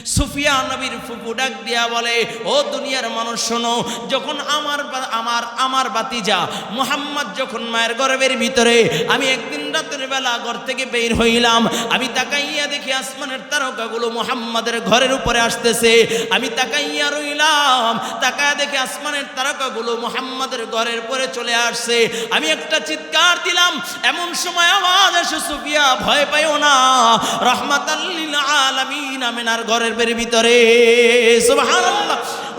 সুফিয়া নবীর ফুপু ডাক দিয়া বলে, ও দুনিয়ার মানুষ, শোনো, যখন আমার আমার আমার বাতিজা মুহাম্মদ যখন মায়ের গর্ভের ভিতরে, আমি একদিন রাতের বেলা ঘর থেকে বের হইলাম, আমি তাকাইয়া দেখি আসমানের তারকাগুলো মুহাম্মাদের ঘরের উপরে আসতেছে, আমি তাকাইয়া রইলাম, তাকায়া দেখি আসমানের তারকাগুলো মুহাম্মাদের ঘরের পরে চলে আসছে, আমি একটা চিৎকার দিলাম, এমন সময় আওয়াজ আসে সুফিয়া, ভয় পাইও না রহমাতাল্লিল আলামিন আমিনার ঘরের ভিতরে।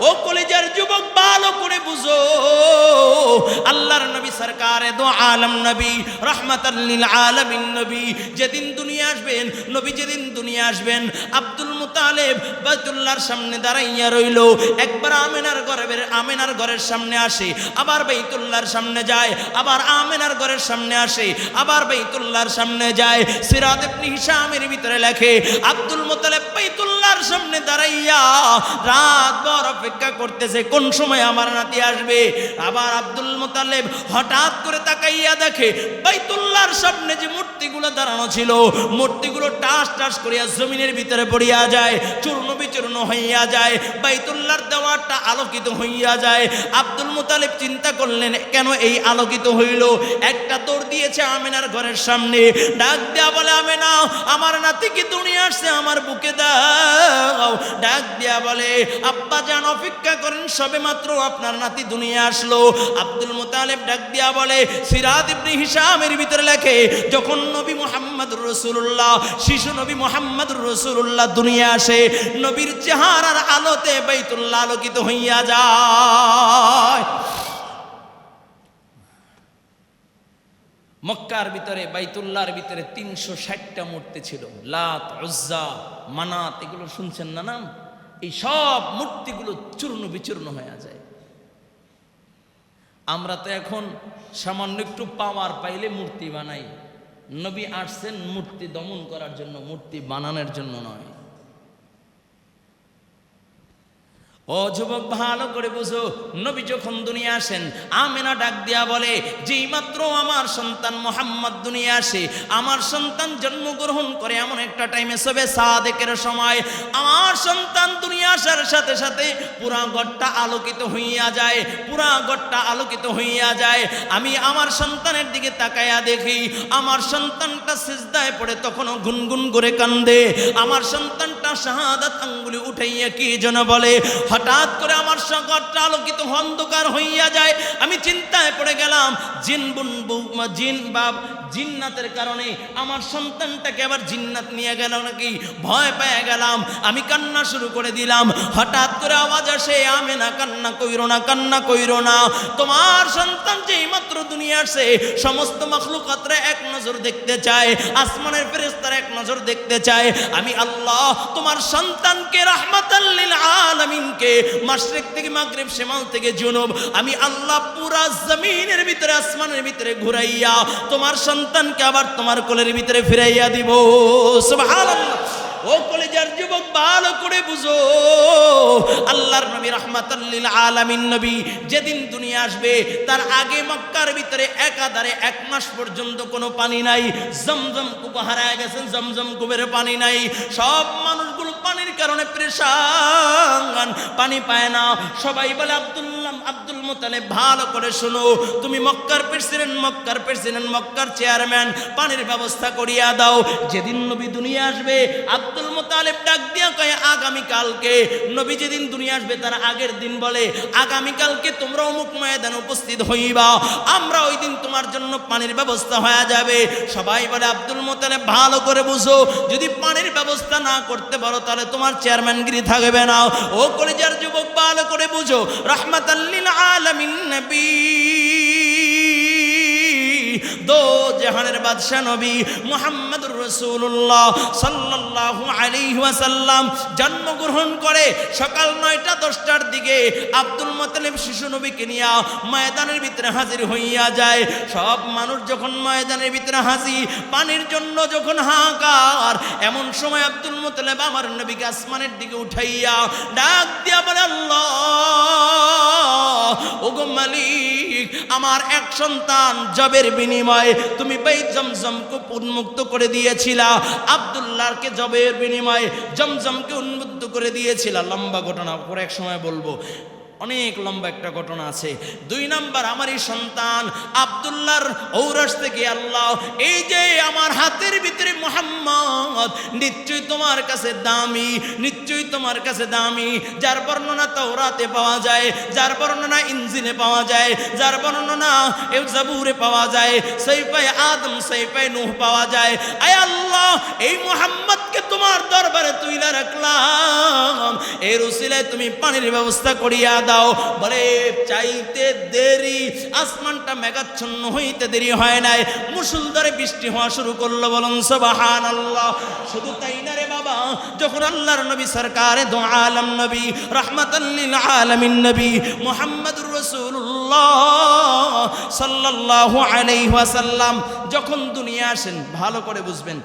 ও কলেজের যুবক, ভালো করে বুঝো। আল্লাহর নবী সরকারে দো আলম নবী রহমাতাল্লিল আলামিন নবী। যেদিন দুনিয়া আসবেন, নবী যেদিন দুনিয়া আসবেন, আব্দুল মুতালেব বাইতুল্লাহর সামনে দাঁড়াইয়া রইল। একবার আমেনার ঘরের আমেনার ঘরের সামনে আসে, আবার বাইতুল্লাহর সামনে যায়, আবার আমেনার ঘরের সামনে আসে, আবার বাইতুল্লাহর সামনে যায়। সিরাত ইবনে হিশামের ভিতরে লেখে, আব্দুল মুতালেব বাইতুল্লাহর সামনে দাঁড়াইয়া রাত ভর অপেক্ষা করতেছে, কোন সময় আমার নাতি আসবে? আবার আব্দুল মুতালেব হঠাৎ করে তাকাইয়া দেখে, বাইতুল্লাহর সামনে যে মূর্তিগুলো দাঁড়ানো ছিল, মূর্তিগুলো টাস টাস করিয়া জমিনের ভিতরে পড়িয়া যায়, চূর্ণ বিচূর্ণ হইয়া যায়, বাইতুল্লাহর দেওয়ারটা আলোকিত হইয়া যায়। আব্দুল মুতালিব চিন্তা করলেন, কেন এই আলোকিত হইল? একটা দৌড় দিয়েছে আমেনার ঘরের সামনে। ডাক দেয়া বলে, আমেনা, আমার নাতি কি দুনিয়া আসছে? আমার বুকে দাও। ডাক দেয়া বলে, আব্বা যান, অপেক্ষা করেন, সবে মাত্র আপনার নাতি দুনিয়া আসলো। আব্দুল মুতালেব ডাক দিয়া বলে, সিরাত ইবনে হিশামের ভিতরে লেখে, যখন নবী মুহাম্মদুর রাসূলুল্লাহ, শিশু নবী মুহাম্মদুর রাসূলুল্লাহ দুনিয়া আসে, নবীর চেহারার আলোতে বাইতুল্লাহ আলোকিত হইয়া যায়। মক্কার ভিতরে বাইতুল্লার ভিতরে তিনশো ষাটটা মূর্তি ছিল। লাত, উজ্জা, মানাত, এগুলো শুনছেন না নাম? এই সব মূর্তিগুলো চূর্ণ বিচূর্ণ হয়ে যায়। আমরা তো এখন সামান্য একটু পাওয়ার পাইলে মূর্তি বানাই। নবী আসছেন মূর্তি দমন করার জন্য, মূর্তি বানানোর জন্য নয়। ও যুবক, ভালো করে বুঝো। নবী যখন দুনিয়া আসেন, আমেনা ডাক দিয়া বলে, যেই মাত্র আমার সন্তান মোহাম্মদ দুনিয়া আসে, আমার সন্তান জন্মগ্রহণ করে এমন একটা টাইমে সবে সাদেকের সময়, আমার সন্তান দুনিয়া আসার সাথে সাথে পুরা ঘরটা আলোকিত হইয়া যায়, পুরা ঘরটা আলোকিত হইয়া যায়। আমি আমার সন্তানের দিকে তাকায়া দেখি, আমার সন্তানটা সিজদায় পড়ে তখনও গুনগুন করে কান্দে, আমার সন্তানটা শাহাদাত আঙ্গুলি উঠাইয়া কি যেন বলে? হঠাৎ করে আমার সংকটটা আলোকিত অন্ধকার হইয়া যায়। আমি চিন্তায় পড়ে গেলাম, জিন বুন জিন বা জিন্নাতের কারণে আমার সন্তানটাকে আবার জিন্নাত নিয়ে গেল নাকি? ভয় পেয়ে গেলাম। আমি কান্না শুরু করে দিলাম। হঠাৎ করে আওয়াজ আসে আমে না কান্না কইরো না, কান্না কইরো না। তোমার সন্তান যেই মাত্র দুনিয়া আসে সমস্ত মখলুকাতরা এক নজর দেখতে চায়, আসমানের ফেরেস্তারা এক নজর দেখতে চায়। আমি আল্লাহ, তোমার সন্তানকে রাহমাতাল্লিল আলামিনকে মাশরিক থেকে মাগরিব শিমাল থেকে জুনুব, আমি আল্লাহ পুরা জমিনের ভিতরে, আসমানের ভিতরে ঘুরাইয়া তোমার সন্তানকে আবার তোমার কোলের ভিতরে ফিরাইয়া দিব। ও কলেজার যুবক, ভালো করে বুঝো। আল্লাহর নবী রহমাতাল্লিল আলামিন নবী যেদিন দুনিয়া আসবে, তার আগে মক্কার ভিতরে একাধারে এক মাস পর্যন্ত কোনো পানি নাই। জমজম কূপ হারায় গেছেন, জমজম কূপের পানি নাই। সব মানুষগুলো পানির কারণে প্রেশান পানি পায় না। সবাই বলে, আব্দুল্লাহ, আব্দুল মোতালে ভালো করে শোনো। তুমি মক্কার প্রেসিডেন্ট মক্কার প্রেসিডেন্ট, মক্কার চেয়ারম্যান, পানির ব্যবস্থা করিয়া দাও। যেদিন নবী দুনিয়া আসবে, আব্দুল মোতালেব ডাক দিয়া কয়ে আগামী কালকে নবী যেদিন দুনিয়া আসবে, তার আগের দিন বলে আগামী কালকে তোমরা অমুক ময়দানে উপস্থিত হইবা। আমরা ওই দিন তোমার জন্য পানির ব্যবস্থা হয়ে যাবে। সবাই বলে, আব্দুল মোতালেব, ভালো করে বুঝো। যদি পানির ব্যবস্থা না করতে পারো তাহলে তোমার চেয়ারম্যানগিরি থাকবে না। ও কলেজার যুবক ভালো করে বুঝো। রহমাতাল্লিল আলমিন নবী। জাহানের বাদশাহ নবী মুহাম্মদুর রাসূলুল্লাহ সাল্লাল্লাহু আলাইহি ওয়াসাল্লাম জন্মগ্রহণ করে সকাল নয়টা দশটার দিকে আব্দুল মুত্তালিব শিশু নবীকে নিয়ে ময়দানের ভিতরে হাজির হইয়া যায়। সব মানুষ যখন ময়দানের ভিতরে হাসি পানির জন্য যখন হাহাকার, এমন সময় আব্দুল মুত্তালিব আমার নবীকে আসমানের দিকে উঠাইয়া ডাক দিয়া বলে, আল্লাহ মালিক, আমার এক সন্তান জবের বিনিময়ে তুমি বাই জমজমকে উন্মুক্ত করে দিয়েছিলা, আব্দুল্লাহকে জবের বিনিময়ে জমজমকে উন্মুক্ত করে দিয়েছিল। লম্বা ঘটনা, পরে এক সময় বলব। অনেক লম্বা একটা ঘটনা আছে। দুই নাম্বার, আমারই সন্তান আবদুল্লাহর ঔরস থেকে, আল্লাহ, এই যে আমার হাতের ভিতরে মোহাম্মদ, নিশ্চয়ই তোমার কাছে দামি, নিশ্চয়ই তোমার কাছে দামি, যার বর্ণনা তাওরাতে পাওয়া যায়, যার বর্ণনা ইঞ্জিনে পাওয়া যায়, যার বর্ণনা এ জাবুরে পাওয়া যায় সেই পায় আদম সেই পায় নূহ পাওয়া যায়। আয় আল্লাহ, এই মোহাম্মদকে তোমার দরবারে তুইলা রাখলাম। এর উসিলায় তুমি পানির ব্যবস্থা করিয়া দাও। বলে, চাইতে দেরি, আসমানটা মেঘাচ্ছন্ন হইতে দেরি হয় নাই। মুসুলধারে বৃষ্টি হওয়া শুরু করল বলুন সবাহান আল্লাহ শুধু তাই না রে বাবা, যখন আল্লাহর নবী সরকারে দো আলম নবী রহমতাল্লিল আলমিন নবী মোহাম্মদুর রসুল্লাহ সাল্লাল্লাহু আলাইহি ওয়াসাল্লাম, যখন দুনিয়া আসেন, ভালো করে বুঝবেন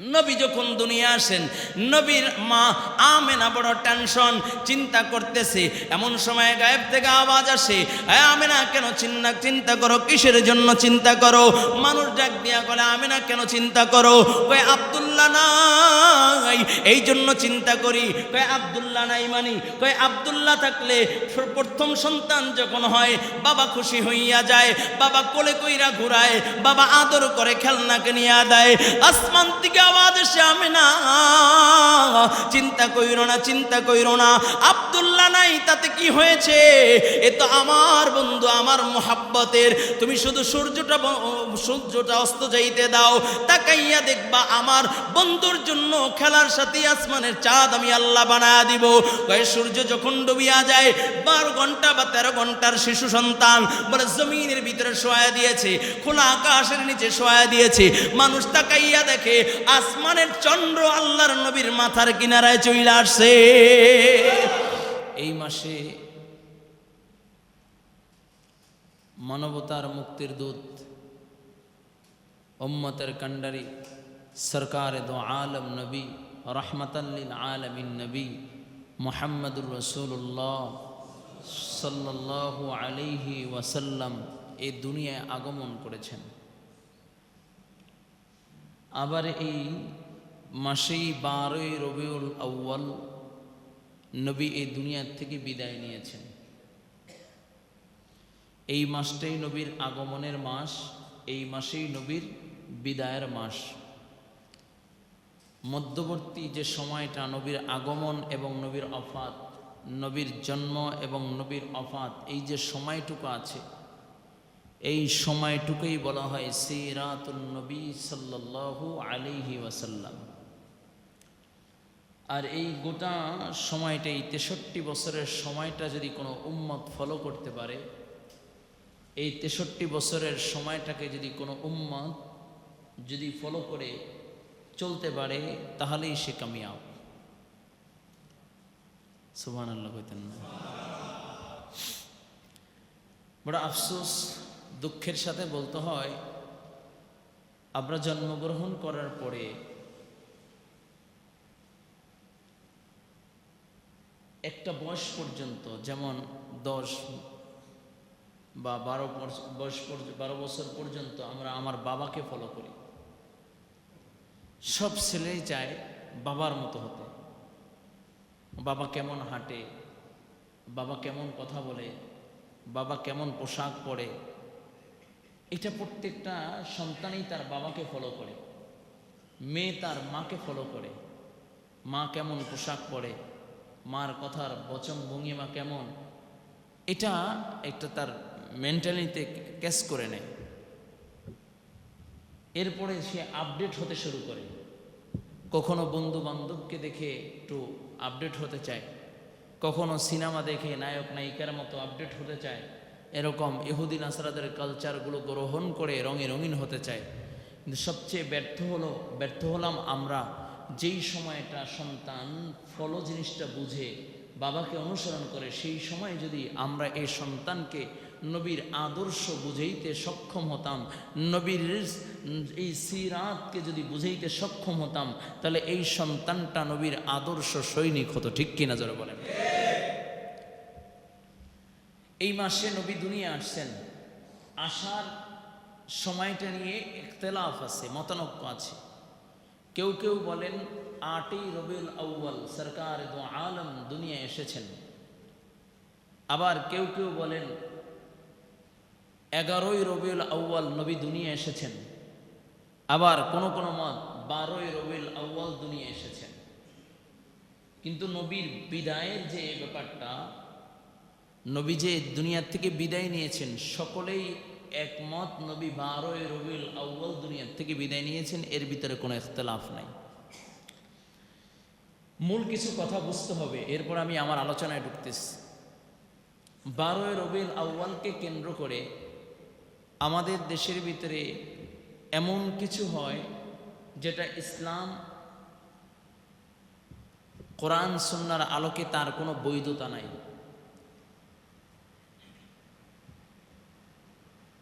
নবী যখন দুনিয়া আসেন, নবীর মা আমেনা বড় টেনশন, চিন্তা করতেছে, এমন সময় গায়েব থেকে আওয়াজ আসে, "এ আমেনা, কেন চিন্তা চিন্তা করো, কিসের জন্য চিন্তা করো? মানুষ ডাক দিয়া বলে, আমেনা, কেন চিন্তা করো? কয়, আব্দুল্লাহ নাই, এই জন্য চিন্তা করি। কয়, আব্দুল্লাহ নাই মানি? কয়, আব্দুল্লাহ থাকলে প্রথম সন্তান যখন হয়, বাবা খুশি হইয়া যায়, বাবা কোলে কইরা ঘুরায়, বাবা আদর করে খেলনাকে নিয়ে দেয়, আসমান থেকে আওয়াজ এসে চিন্তা কইরো না, চিন্তা কইরো না। আব্দুল্লাহ নাই, তাতে কি হয়েছে? এ তো আমার বন্ধু, আমার মোহাব্বতের। তুমি শুধু সূর্যটা সূর্যটা অস্ত যাইতে দাও। তাকাইয়া দেখবা আমার বন্ধুর জন্য খেলার সাথে আসমানের চাঁদ আমি আল্লাহ বানায়া দিব। সূর্য যখন ডুবিয়া যায়, বারো ঘণ্টা বা তেরো ঘণ্টার শিশু সন্তান বলে জমিনের ভিতরে শোয়া দিয়েছে, খোলা আকাশের নিচে শোয়া দিয়েছে। মানুষ তাকাইয়া দেখে আসমানের চন্দ্র আল্লাহর নবীর মাথার কিনারায় চইলা আসছে। এই মাসে মানবতার মুক্তির দূত, উম্মতের কান্ডারি সরকার দো আলম নবী রহমতাল্লিল আলমিন নবী মোহাম্মদুর রসুল্লাহ সাল্লাল্লাহু আলাইহি ওয়াসাল্লাম এই দুনিয়ায় আগমন করেছেন। আবার এই মাসেই বারোই রবিউল আউ্য়াল নবী এই দুনিয়ার থেকে বিদায় নিয়েছেন। এই মাসটাই নবীর আগমনের মাস, এই মাসেই নবীর বিদায়ের মাস। মধ্যবর্তী যে সময়টা নবীর আগমন এবং নবীর অফাত, নবীর জন্ম এবং নবীর অফাত, এই যে সময়টুকু আছে এই সময়টুকুই বলা হয় সিরাতুল নবী সাল্লাল্লাহু আলিহি ওয়াসাল্লাম। আর এই গোটা সময়টা এই তেষট্টি বছরের সময়টা যদি কোনো উম্মত ফলো করতে পারে, এই তেষট্টি বছরের সময়টাকে যদি কোনো উম্মত যদি ফলো করে চলতে পারে, তাহলেই সে কামিয়াব। সুবহান আল্লাহ বড় আফসোস দুঃখের সাথে বলতে হয়, আমরা জন্মগ্রহণ করার পরে একটা বয়স পর্যন্ত, যেমন দশ বা বারো বয়স বারো বছর পর্যন্ত আমরা আমার বাবাকে ফলো করি। সব ছেলেই চায় বাবার মতো হতে। বাবা কেমন হাঁটে, বাবা কেমন কথা বলে, বাবা কেমন পোশাক পরে এটা প্রত্যেকটা সন্তানই তার বাবাকে ফলো করে। মেয়ে তার মাকে ফলো করে। মা কেমন পোশাক পরে? মার কথার বচন ভঙ্গিমা কেমন? এটা একটা তার মেন্টালিতে ক্যাচ করে নেয়। এরপরে সে আপডেট হতে শুরু করে। কখনো বন্ধু বান্ধবকে দেখে একটু আপডেট হতে চায়। কখনো সিনেমা দেখে নায়ক নায়িকার মতো আপডেট হতে চায়। এরকম ইহুদিন আসরাদের কালচারগুলো গ্রহণ করে রঙে রঙিন হতে চায়। কিন্তু সবচেয়ে ব্যর্থ হলো, ব্যর্থ হলাম আমরা যেই সময়টা সন্তান ফলো জিনিসটা বুঝে, বাবাকে অনুসরণ করে, সেই সময় যদি আমরা এই সন্তানকে নবীর আদর্শ বুঝাইতে সক্ষম হতাম, নবীর এই সিরাতকে যদি বুঝাইতে সক্ষম হতাম, তাহলে এই সন্তানটা নবীর আদর্শ সৈনিক হতো, ঠিক কিনা যারা বলেন? এই মাসে নবী দুনিয়া আসছেন। আসার সময়টা নিয়ে ইখতলাফ আছে, মতানক্য আছে। কেউ কেউ বলেন, আটই রবিউল আউ্বাল সরকার দো আলম দুনিয়া এসেছেন। আবার কেউ কেউ বলেন, এগারোই রবিউল আউ্বাল নবী দুনিয়া এসেছেন। আবার কোন কোনো মত, বারোই রবিউল আউ্বাল দুনিয়া এসেছেন। কিন্তু নবীর বিদায়ের যে ব্যাপারটা নবী যে দুনিয়ার থেকে বিদায় নিয়েছেন। সকলেই একমত, নবী বারোই রবিউল আউ্বাল দুনিয়ার থেকে বিদায় নিয়েছেন, এর ভিতরে কোনো ইখতলাফ নাই। মূল কিছু কথা বুঝতে হবে, এরপর আমি আমার আলোচনায় ঢুকতেছি। বারোই রবিউল আউ্বালকে কেন্দ্র করে আমাদের দেশের ভিতরে এমন কিছু হয় যেটা ইসলাম, কোরআন সন্ন্যার আলোকে তার কোনো বৈধতা নাই।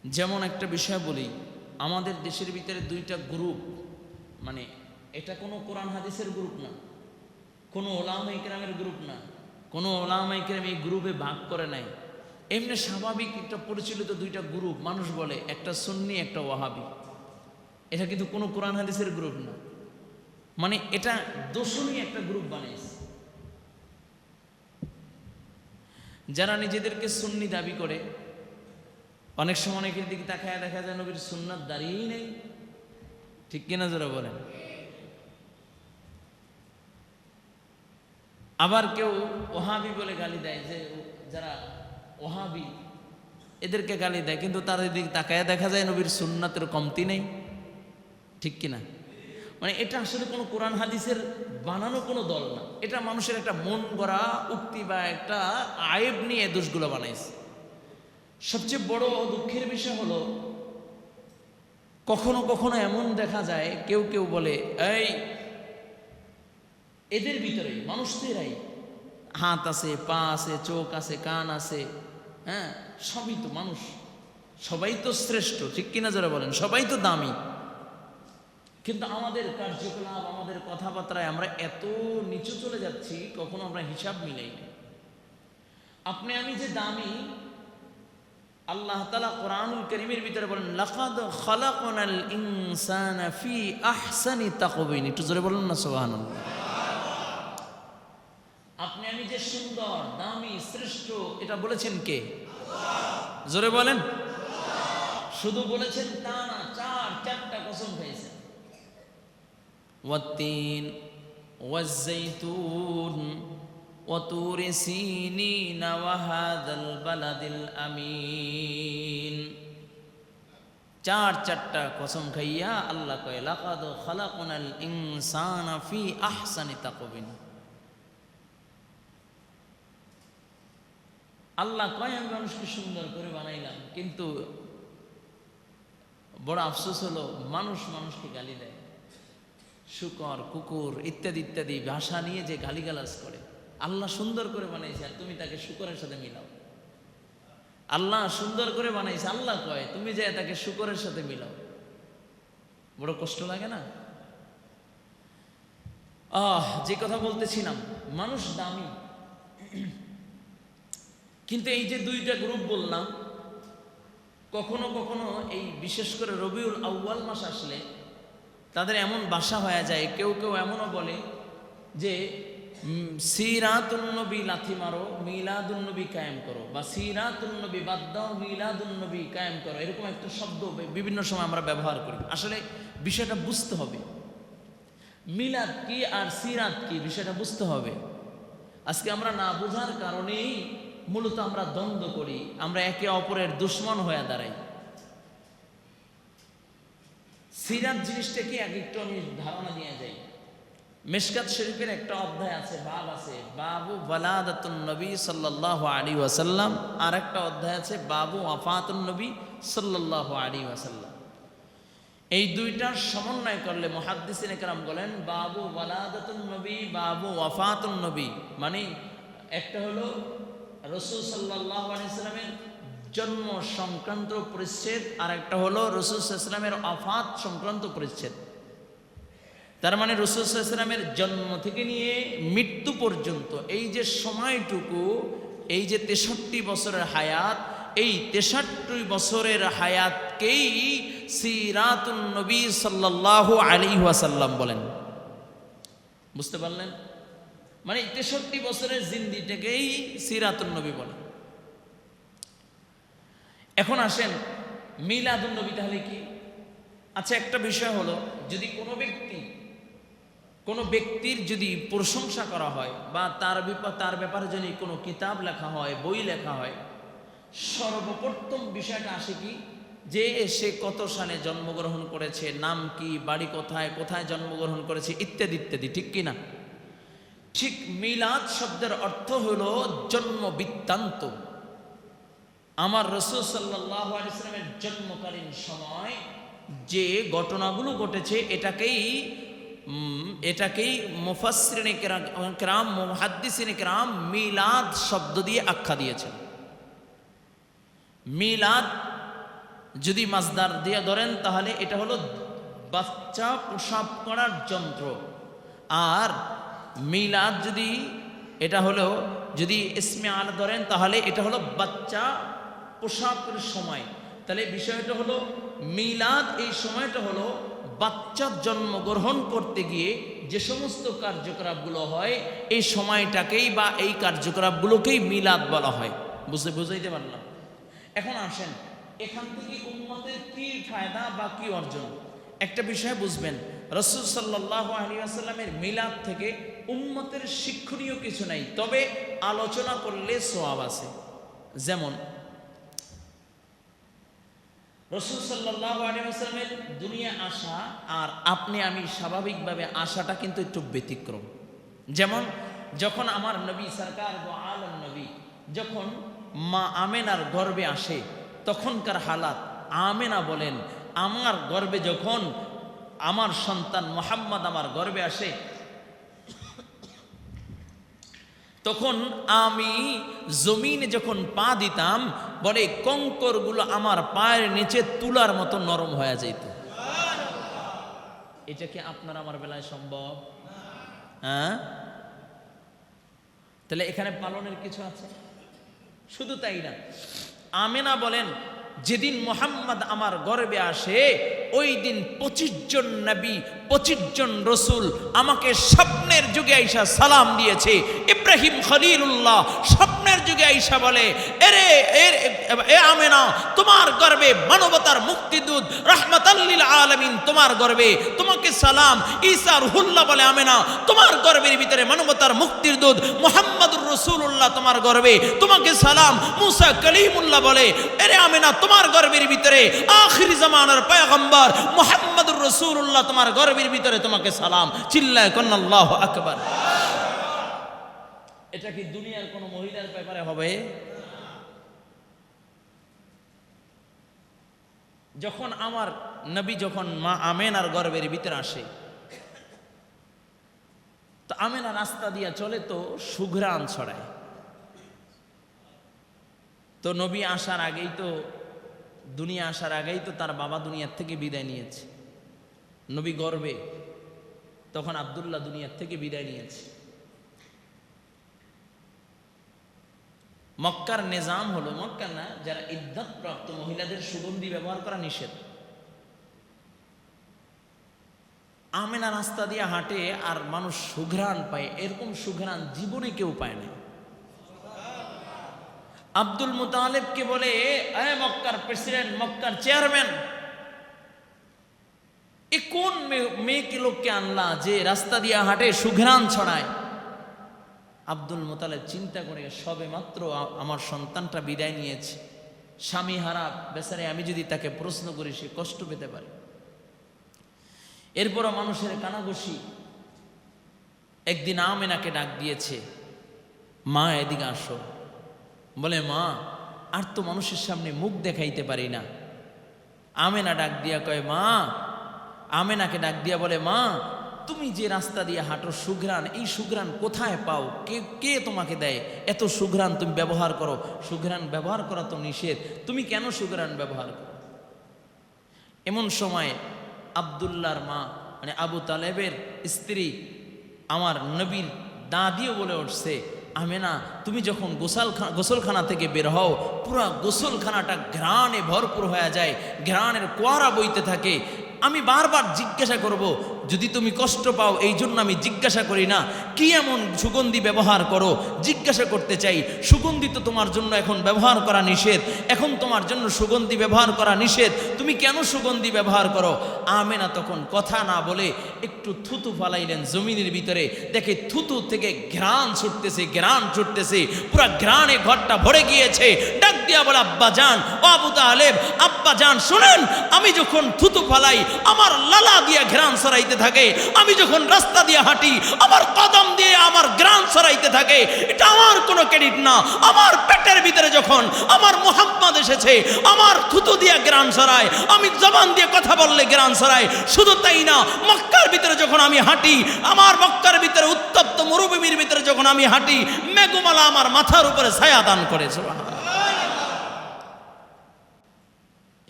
যেমন একটা বিষয় বলি, আমাদের দেশের ভিতরে দুইটা গ্রুপ মানে এটা কোনো কোরআন হাদিসের গ্রুপ না, কোনো ওলামা ইকরামের গ্রুপ না, কোনো ওলামা ইকরাম এই গ্রুপে ভাগ করে নাই। এমনি স্বাভাবিক একটা পরিচালিত দুইটা গ্রুপ মানুষ বলে, একটা সুন্নি, একটা ওয়াহাবি। এটা কিন্তু কোনো কোরআন হাদিসের গ্রুপ না। মানে এটা দোষণী একটা গ্রুপ বানিয়েছে। যারা নিজেদেরকে সুন্নি দাবি করে অনেক সময় অনেকের দিকে তাকায় দেখা যায় নবীর সুন্নাত দাঁড়িয়েই নেই। ঠিক কিনা যারা বলেন? আবার কেউ ওহাবি বলে গালি দেয় যে, যারা ওহাবি, এদেরকে গালি দেয়, কিন্তু তাদের দিকে তাকায় দেখা যায় নবীর সুন্নাতের কমতি নেই। ঠিক কিনা? মানে এটা আসলে কোনো কোরআন হাদিসের বানানো কোনো দল না। এটা মানুষের একটা মন গড়া, উক্তি বা একটা আয়েব নিয়ে দোষগুলো বানাইছে। সবচেয়ে বড় দুঃখের বিষয় হলো, কখনো কখনো এমন দেখা যায়, কেউ কেউ বলে, এই, এদের ভিতরে, মানুষদেরাই হাত আছে, পা আছে, চোখ আছে, কান আছে হ্যাঁ সবই তো মানুষ। সবাই তো শ্রেষ্ঠ, ঠিক কিনা যারা বলেন? সবাই তো দামি। কিন্তু আমাদের কার্যকলাপ, আমাদের কথাবার্তায় আমরা এত নিচু চলে যাচ্ছি, কখনো আমরা হিসাব মিলাই আপনি আমি যে দামি আল্লাহ তালা কোরআনুল করিমের ভিতরে বলেন, লাকাদ খালাকনাল ইনসানা ফি আহসানি তাকবিন একটু জোরে বলুন না, সুবহানাল্লাহ। আপনি আমি যে সুন্দর, দামি, শ্রেষ্ঠ, এটা বলেছেন কে? জোরে বলেন। শুধু বলেছেন তা না, চার, চারটা কসম খেয়েছেন ওয়াতিন ওয়াজ জাইতুন وطور سينين وهذا البلد الأمين চার চারটা কসম খাইয়া আল্লাহ কয় লাকাদ খালাকুনাল ইনসানা ফি আহসানি তাকবিন আল্লাহ কয় আমি মানুষকে সুন্দর করে বানাইলাম কিন্তু বড় আফসোস হলো মানুষ মানুষকে গালি দেয় শুকর কুকুর ইত্যাদি ইত্যাদি ভাষা নিয়ে যে গালিগালাজ করে আল্লাহ সুন্দর করে বানাইছে, আর তুমি তাকে শুকরের সাথে মিলাও। আল্লাহ সুন্দর করে বানাইছে, আল্লাহ কয়, তুমি যে তাকে শুকরের সাথে মিলাও। বড় কষ্ট লাগে না? আহ, যে কথা বলতেছিলাম, মানুষ দামি। কিন্তু এই যে দুইটা গ্রুপ বললাম, কখনো কখনো এই বিশেষ করে রবিউল আউ্বাল মাস আসলে তাদের এমন বাসা হয়ে যায়, কেউ কেউ এমনও বলে যে সিরাতুন্নবী লাথি মারো, মিলাদুন্নবী কায়েম করো। বা সিরাতুন্নবী বাদ দাও, মিলাদুন্নবী কায়েম করো। এরকম একটা শব্দ বিভিন্ন সময় আমরা ব্যবহার করি। আসলে বিষয়টা বুঝতে হবে। মিলাদ কি আর সিরাত কি বিষয়টা বুঝতে হবে। আজকে আমরা না বোঝার কারণেই মূলত আমরা দ্বন্দ্ব করি। আমরা একে অপরের দুশ্মন হয়ে দাঁড়াই। সিরাত জিনিসটাকে এক একটু আমি ধারণা দিয়ে যাই। মেশকাত শরীফের একটা অধ্যায় আছে, বাব আছে। বাবু বালাদাতুন নবী সাল্লাহ আলী ওয়াসাল্লাম আর একটা অধ্যায় আছে, বাবু আফাতুন নবী সাল্লাহ আলী ওয়াসাল্লাম। এই দুইটার সমন্বয় করলে মহাদ্দিসিন একরাম বলেন, বাবু বালাদাতুন নবী, বাবু ওয়াফাতুন নবী। মানে একটা হলো রসুল সাল্লাহ আলাইসাল্লামের জন্ম সংক্রান্ত পরিচ্ছেদ আর একটা হলো রসুল ইসলামের অফাত সংক্রান্ত পরিচ্ছেদ। তার মানে রসুল ইসলামের জন্ম থেকে নিয়ে মৃত্যু পর্যন্ত, এই যে সময়টুকু, এই যে তেষট্টি বছরের হায়াত, এই তেষট্টি বছরের হায়াতকেই সিরাতুন নবী সাল্লাহ আলী ওয়াসাল্লাম বলেন। বুঝতে পারলেন? মানে তেষট্টি বছরের জিন্দিটাকেই সিরাতুল নবী বলে। এখন আসেন মিলাদুল নবী তাহলে কি? আচ্ছা একটা বিষয় হলো, যদি কোনো ব্যক্তি কোনো ব্যক্তির যদি প্রশংসা করা হয় বা তার তার ব্যাপারে যদি কোনো কিতাব লেখা হয়, বই লেখা হয়, সর্বপ্রথম বিষয়টা আসে কি? যে সে কত সালে জন্মগ্রহণ করেছে, নাম কি, বাড়ি কোথায় কোথায় জন্মগ্রহণ করেছে, ইত্যাদি ইত্যাদি, ঠিক কি না? ঠিক মিলাদ শব্দের অর্থ হল জন্ম বৃত্তান্ত। আমার রসুল সাল্লাহ আলিয়াল্লামের জন্মকালীন সময় যে ঘটনাগুলো ঘটেছে, এটাকেই এটাকেই মুফাসরিনে কেরাম মুহাদ্দিসিনে কেরাম মিলাদ শব্দ দিয়ে আখ্যা দিয়েছেন মিলাদ যদি মাজদার দিয়ে ধরেন, তাহলে এটা হলো বাচ্চা প্রসাব করার যন্ত্র। আর মিলাদ যদি, এটা হলো যদি ইসমে আল ধরেন, তাহলে এটা হলো বাচ্চা প্রসাবের সময়। তাহলে বিষয়টা হলো মিলাদ এই সময়টা হলো বাচ্চা জন্মগ্রহণ করতে গিয়ে যে সমস্ত কার্যকলাপগুলো হয়, এই সময়টাকেই বা এই কার্যকলাপগুলোকেই মিলাদ বলা হয়। বুঝতে, বুঝাইতে পারলাম? এখন আসেন, এখান থেকে উন্মতের কি ফায়দা বা কি অর্জন? একটা বিষয় বুঝবেন, রসুল সাল্লাহ আলী আসাল্লামের মিলাদ থেকে উন্মতের শিক্ষণীয় কিছু নাই, তবে আলোচনা করলে সোয়াব আছে। যেমন রসুল সাল্লাহ আলী আসাল্লামের দুনিয়া আসা আর আপনি আমি স্বাভাবিকভাবে আসাটা কিন্তু একটু ব্যতিক্রম। যেমন যখন আমার নবী সরকার আলম নবী যখন মা আমেনার গর্বে আসে, তখনকার হালাত আমেনা বলেন, আমার গর্বে যখন আমার সন্তান মোহাম্মদ আমার গর্বে আসে তখন আমি জমিনে যখন পা দিতাম বলে কঙ্করগুলো আমার পায়ের নিচে তুলার মতো নরম হয়ে যেত। এটা কি আপনার আমার বেলায় সম্ভব? হ্যাঁ? তাহলে এখানে পালনের কিছু আছে? শুধু তাই না। আমেনা বলেন যেদিন মোহাম্মদ আমার গর্বে আসে, ওই দিন পঁচিশ জন নবী, পঁচিশ জন রসুল আমাকে স্বপ্নের যুগে আইসা সালাম দিয়েছে। ইব্রাহিম খলিলুল্লাহ স্বপ্নের যুগে আইসা বলে, এরে এ আমেনা, তোমার গর্বে মানবতার মুক্তিদূত, রহমতাল্লিল আলমিন তোমার গর্বে, তোমাকে সালাম, ঈসা রুহুল্লাহ বলে, আমেনা, তোমার গর্বের ভিতরে মানবতার মুক্তির দূত মোহাম্মদুর রসুল্লাহ তোমার গর্বে, তোমাকে সালাম, মুসা কলিমুল্লাহ বলে, এরে আমেনা, তোমার গর্বের ভিতরে আখির জামানার পয়গম্বর মোহাম্মদুর রসুল্লাহ তোমার গর্বের ভিতরে তোমাকে সালাম, চিল্লায় কন্নাল্লাহ আকবার। এটা কি দুনিয়ার কোন মহিলার ব্যাপারে হবে? যখন আমার নবী যখন মা আমেনার গর্বের ভিতরে আসে, তো আমেনা রাস্তা দিয়া চলে তো সুঘ্রাণ ছড়ায়। তো নবী আসার আগেই তো, দুনিয়া আসার আগেই তো তার বাবা দুনিয়ার থেকে বিদায় নিয়েছে। নবী গর্বে তখন আবদুল্লাহ দুনিয়ার থেকে বিদায় নিয়েছে। মক্কার নিজাম হলো মক্কা না, যারা ইদ্যত প্রাপ্ত মহিলাদের সুগন্ধি ব্যবহার করা নিষেধ। আমেনা রাস্তা দিয়ে হাঁটে আর মানুষ সুঘ্রাণ পায়, এরকম সুঘ্রাণ জীবনে কেউ পায় না। আব্দুল মুতালেবকে বলে, এ মক্কার প্রেসিডেন্ট, মক্কার চেয়ারম্যান, এ কোন মেয়ে- মেয়েকে লোককে আনলা যে রাস্তা দিয়ে হাঁটে সুঘ্রাণ ছড়ায়? আব্দুল মোতালেব চিন্তা করে, সবে মাত্র আমার সন্তানটা বিদায় নিয়েছে। স্বামী হারা, বেচারে আমি যদি তাকে প্রশ্ন করি, সে কষ্ট পেতে পারে। এরপরও মানুষের কানাঘষি। একদিন আমেনাকে ডাক দিয়েছে, মা, এদিকে আসো। বলে, মা, আর তো মানুষের সামনে মুখ দেখাইতে পারি না। আমেনা ডাক দিয়া কয়, মা। আমেনাকে ডাক দিয়া বলে, মা তুমি যে রাস্তা দিয়ে হাঁটো সুঘ্রাণ, এই সুঘ্রাণ কোথায় পাও? কে কে তোমাকে দেয়? এত সুঘ্রাণ তুমি ব্যবহার করো। সুঘ্রাণ ব্যবহার করা তো নিষেধ। তুমি কেন সুঘ্রাণ ব্যবহার করো? এমন সময় আবদুল্লাহর মা মানে আবু তালেবের স্ত্রী আমার নবীর দাদিও বলে উঠছে, আমেনা, তুমি যখন গোসালখানা গোসলখানা থেকে বের হও, পুরা গোসলখানাটা ঘ্রাণে ভরপুর হয়ে যায়, ঘ্রাণের কোয়ারা বইতে থাকে। আমি বারবার জিজ্ঞাসা করব যদি তুমি কষ্ট পাও এই জন্য আমি জিজ্ঞাসা করি না, কি এমন সুগন্ধি ব্যবহার করো? জিজ্ঞাসা করতে চাই, সুগন্ধি তো তোমার জন্য এখন ব্যবহার করা নিষেধ, এখন তোমার জন্য সুগন্ধি ব্যবহার করা নিষেধ, তুমি কেন সুগন্ধি ব্যবহার করো? আমেনা তখন কথা না বলে একটু থুতু ফালাইলেন জমিনের ভিতরে, দেখে থুতু থেকে ঘ্রাণ ছুটতেছে ঘ্রাণ ছুটতেছে, পুরা ঘ্রাণে ঘরটা ভরে গিয়েছে। ডাক দিয়া বলে, আব্বা যান তালেব, আব্বা যান, শুনেন, আমি যখন থুতু ফালাই, আমার লালা দিয়া ঘ্রাণ সরাইতে থাকে, আমি যখন রাস্তা দিয়ে হাঁটি, আমার কদম দিয়ে আমার গ্রাম সরাইতে থাকে, এটা আমার কোনো ক্রেডিট না আমার পেটের ভিতরে যখন আমার মোহাম্মদ এসেছে, আমার থুতু দিয়ে গ্রাম সরায় আমি জবান দিয়ে কথা বললে গ্রাম সরায় শুধু তাই না, মক্কার ভিতরে যখন আমি হাঁটি, আমার মক্কার ভিতরে উত্তপ্ত মরুভূমির ভিতরে যখন আমি হাঁটি, মেঘমালা আমার মাথার উপরে ছায়া দান করে, সুবহানাল্লাহ।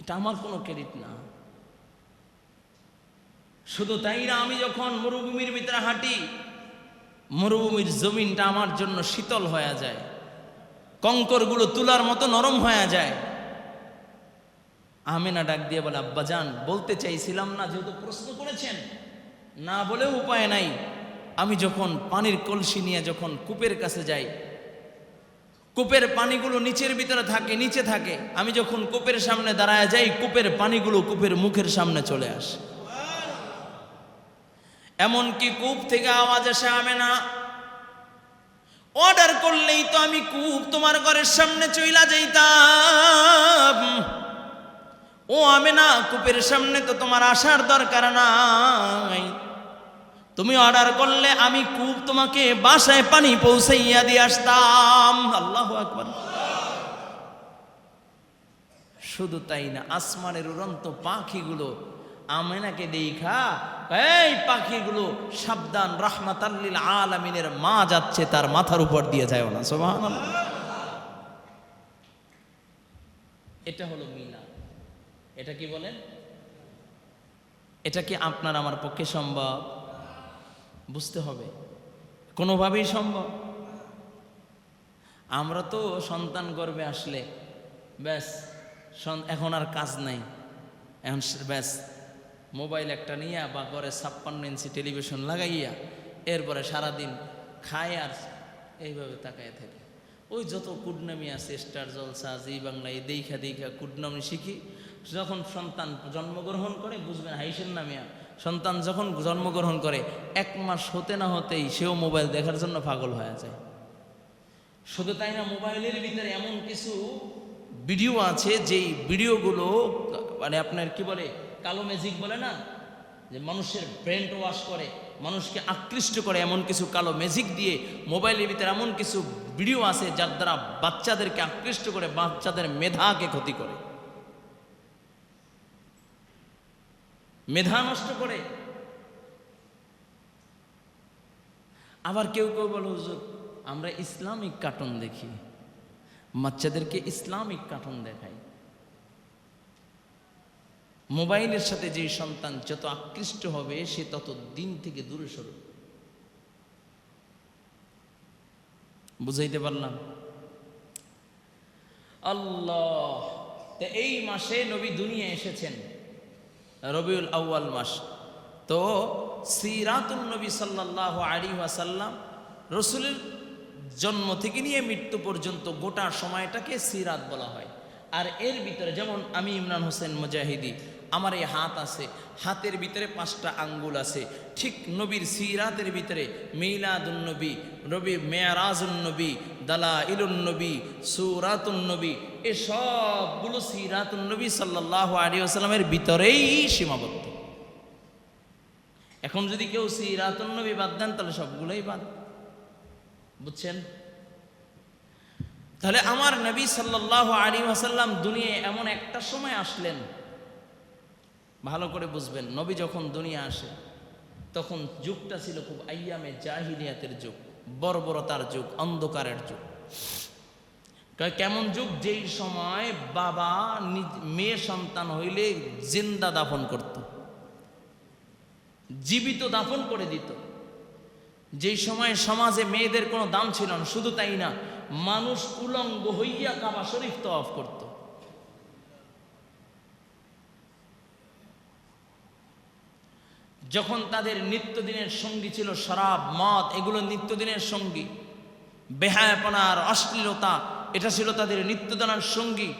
এটা আমার কোনো ক্রেডিট না শুধু তাই না, আমি যখন মরুভূমির ভিতরে হাঁটি, মরুভূমির জমিনটা আমার জন্য শীতল হয়ে যায়, কঙ্করগুলো তুলার মতো নরম হয়ে যায়। আমেনা ডাক দিয়ে বলে আব্বাজান বলতে চাইছিলাম না যেহেতু প্রশ্ন করেছেন, না বলেও উপায় নাই। আমি যখন পানির কলসি নিয়ে যখন কূপের কাছে যাই, কূপের পানিগুলো নিচের ভিতরে থাকে, নিচে থাকে। আমি যখন কূপের সামনে দাঁড়ায় যাই, কূপের পানিগুলো কূপের মুখের সামনে চলে আসে। এমনকি কূপ থেকে আওয়াজ আসে আমে না। অর্ডার করলেই তো আমি কূপ তোমার ঘরের সামনে চইলা যাইতাম। ও আমে না, কূপের সামনে তো তোমার আসার দরকার নাই। তুমি অর্ডার করলে আমি কূপ তোমাকে বাসায় পানি পৌঁছাইয়া দিয়ে আসতাম। আল্লাহ আকবর। শুধু তাই না, আসমানের উড়ন্ত পাখিগুলো আমেনাকে দেখা, এই পাখিগুলো সাবধান রাহমাতাল্লিল আলামিনের মা যাচ্ছে, তার মাথার উপর দিয়ে যায় না, সুবহানাল্লাহ। এটা হলো মিলা এটা কি বলেন? এটা কি আপনার আমার পক্ষে সম্ভব? বুঝতে হবে। কোনোভাবেই সম্ভব। আমরা তো সন্তান গর্বে আসলে, ব্যাস এখন আর কাজ নাই। এখন ব্যাস মোবাইল একটা নিয়ে বা ঘরে ছাপ্পান্ন ইঞ্চি টেলিভিশন লাগাইয়া এরপরে সারাদিন খায় আর এইভাবে তাকায় থাকে। ওই যত কুডনামি আছে, স্টার জলসা জি বাংলা, এই দেখা দেখা কুডনামি শিখি, যখন সন্তান জন্মগ্রহণ করে, বুঝবেন হাইসেন নামিয়া সন্তান যখন জন্মগ্রহণ করে, এক মাস হতে না হতেই সেও মোবাইল দেখার জন্য পাগল হয়ে যায়। শুধু তাই না, মোবাইলের ভিতরে এমন কিছু ভিডিও আছে, যেই ভিডিওগুলো মানে আপনার কি বলে কালো ম্যাজিক বলে না? যে মানুষের ব্রেন ওয়াশ করে, মানুষকে আকৃষ্ট করে এমন কিছু কালো ম্যাজিক দিয়ে মোবাইলের ভিতরে এমন কিছু ভিডিও আছে যার দ্বারা বাচ্চাদেরকে আকৃষ্ট করে, বাচ্চাদের মেধাকে ক্ষতি করে। মেধা নষ্ট করে। আবার কেউ কেউ বলো, হুজুর, আমরা ইসলামিক কার্টুন দেখি। বাচ্চাদেরকে ইসলামিক কার্টুন দেখাই। মোবাইলের সাথে যে সন্তান যত আকৃষ্ট হবে, সে তত দিন থেকে দূরে সরবে বুঝাইতে পারলাম? আল্লাহ এই মাসে নবী দুনিয়া এসেছেন, রবিউল আউয়াল মাস। তো সিরাতুল নবী সাল্লাল্লাহু আলী ওয়াসাল্লাম রসুলের জন্ম থেকে নিয়ে মৃত্যু পর্যন্ত গোটা সময়টাকে সিরাত বলা হয়। আর এর ভিতরে যেমন আমি ইমরান হোসেন মুজাহিদি আমার এই হাত আছে, হাতের ভিতরে পাঁচটা আঙ্গুল আছে। ঠিক নবীর সিরাতের ভিতরে মিলাদুন নবী, রবি মেয়ারাজুন দালা ইলুন নবী, সুরাতুন নবী এ সবগুলো সিরাতুন নবী সাল্লাহ আলী আসালামের ভিতরেই সীমাবদ্ধ। এখন যদি কেউ সিরাতুন নবী বাদ দেন, তাহলে সবগুলোই বাদ। বুঝছেন? তাহলে আমার নবী সাল্লাহ আলী আসাল্লাম দুনিয়ায় এমন একটা সময় আসলেন ভালো করে বুঝবেন, নবী যখন দুনিয়া আসে, তখন যুগটা ছিল খুব আইয়ামে জাহিলিয়াতের যুগ, বর্বরতার যুগ, অন্ধকারের যুগ। কেমন যুগ? যেই সময় বাবা মেয়ে সন্তান হইলে জিন্দা দাফন করত, জীবিত দাফন করে দিত। যেই সময় সমাজে মেয়েদের কোনো দাম ছিল না, শুধু তাই না, মানুষ উলঙ্গ হইয়া কাবা শরীফ তওয়াফ করত। যখন তাদের নিত্যদিনের সঙ্গী ছিল শরাব, মদ, এগুলো নিত্যদিনের সঙ্গী। বেহায়াপনার অশ্লীলতা, এটা ছিল তাদের নিত্যদানার সঙ্গী।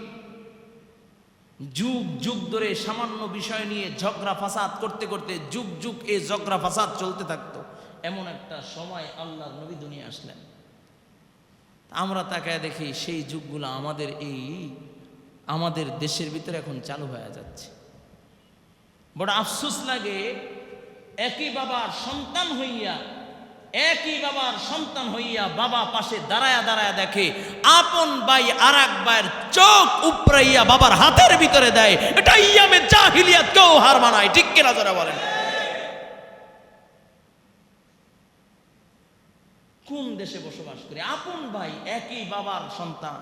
যুগ যুগ ধরে সামান্য বিষয় নিয়ে ঝগড়া, ফাসাদ করতে করতে যুগ যুগ এই ঝগড়া, ফাসাদ চলতে থাকতো। এমন একটা সময় আল্লাহ নবী দুনিয়া আসলেন। আমরা তাকায় দেখি সেই যুগগুলো আমাদের এই, আমাদের দেশের ভিতরে এখন চালু হয়ে যাচ্ছে। বড় আফসোস লাগে একই বাবার সন্তান হইয়া, একই বাবার সন্তান হইয়া বাবা পাশে দাঁড়ায়া দাঁড়ায়া দেখে, আপন ভাই আর এক ভাইয়ের চোখ উপরাইয়া বাবার হাতের ভিতরে দেয়। এটা ইয়ামে জাহিলিয়াত কেউ হার মানায়, ঠিক কিনা যারা বলেন? কোন দেশে বসবাস করে? আপন ভাই একই বাবার সন্তান।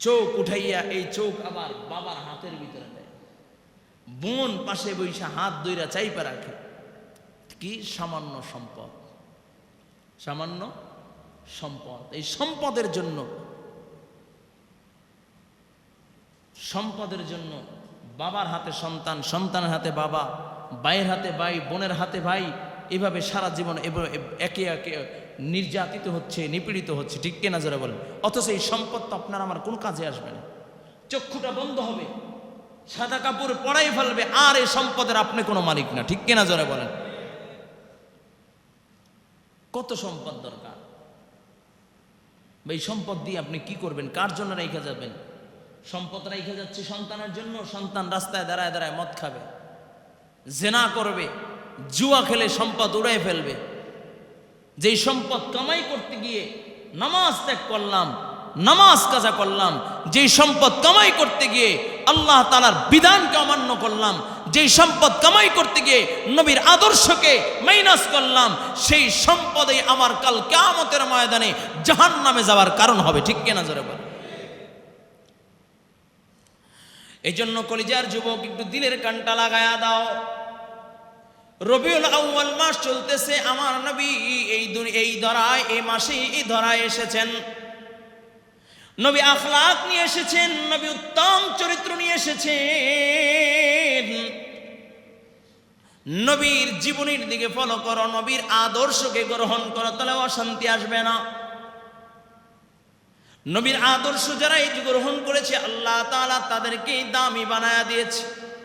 চোখ উঠাইয়া এই চোখ আবার বাবার হাতের ভিতরে বোন পাশে বৈশা হাত দইরা চাইপা রাখে। কি? সামান্য সম্পদ। সামান্য সম্পদ। এই সম্পদের জন্য সম্পদের জন্য বাবার হাতে সন্তান, সন্তানের হাতে বাবা, ভাইয়ের হাতে ভাই, বোনের হাতে ভাই, এভাবে সারা জীবন একে একে নির্যাতিত হচ্ছে, নিপীড়িত হচ্ছে। ঠিক কেনা যারা বলেন? অথচ এই সম্পদ তো আপনার আমার কোন কাজে আসবে না। চক্ষুটা বন্ধ হবে। সাদা কাপড় পড়াই ফেলবে, আর এই সম্পদের আপনি কোনো মালিক না। ঠিক কেনা যারা বলেন? কত সম্পদ দরকার? এই সম্পদ দিয়ে আপনি কি করবেন? কার জন্য রেখে যাবেন? সম্পদ রেখে যাচ্ছে সন্তানের জন্য, সন্তান রাস্তায় দাঁড়ায় দাঁড়ায় মদ খাবে, জেনা করবে, জুয়া খেলে সম্পদ উড়াই ফেলবে। যেই সম্পদ কামাই করতে গিয়ে নামাজ ত্যাগ করলাম, নামাজ কাজা করলাম, যেই সম্পদ কামাই করতে গিয়ে আল্লাহ তালার বিধানকে অমান্য করলাম, যেই সম্পদ কামাই করতে গিয়ে নবীর আদর্শকে মাইনাস করলাম, সেই সম্পদে আমার কাল কেয়ামতের ময়দানে জাহান নামে যাওয়ার কারণ হবে। ঠিক কেনা জোরে বল? এই জন্য কলিজার যুবক, একটু দিলের কানটা লাগায়া দাও। রবিউল আউ্বাল মাস চলতেছে, আমার নবী এই এই ধরায়, এই মাসে এই ধরায় এসেছেন। নবী আখলাক নিয়ে এসেছেন, নবী উত্তম চরিত্র নিয়ে এসেছেন। নবীর জীবনের দিকে ফলো করো, নবীর আদর্শকে গ্রহণ করো, তাহলে অশান্তি আসবে না। নবীর আদর্শ যারা এই গ্রহণ করেছে, আল্লাহ তালা তাদেরকে দামি বানায়া দিয়েছে।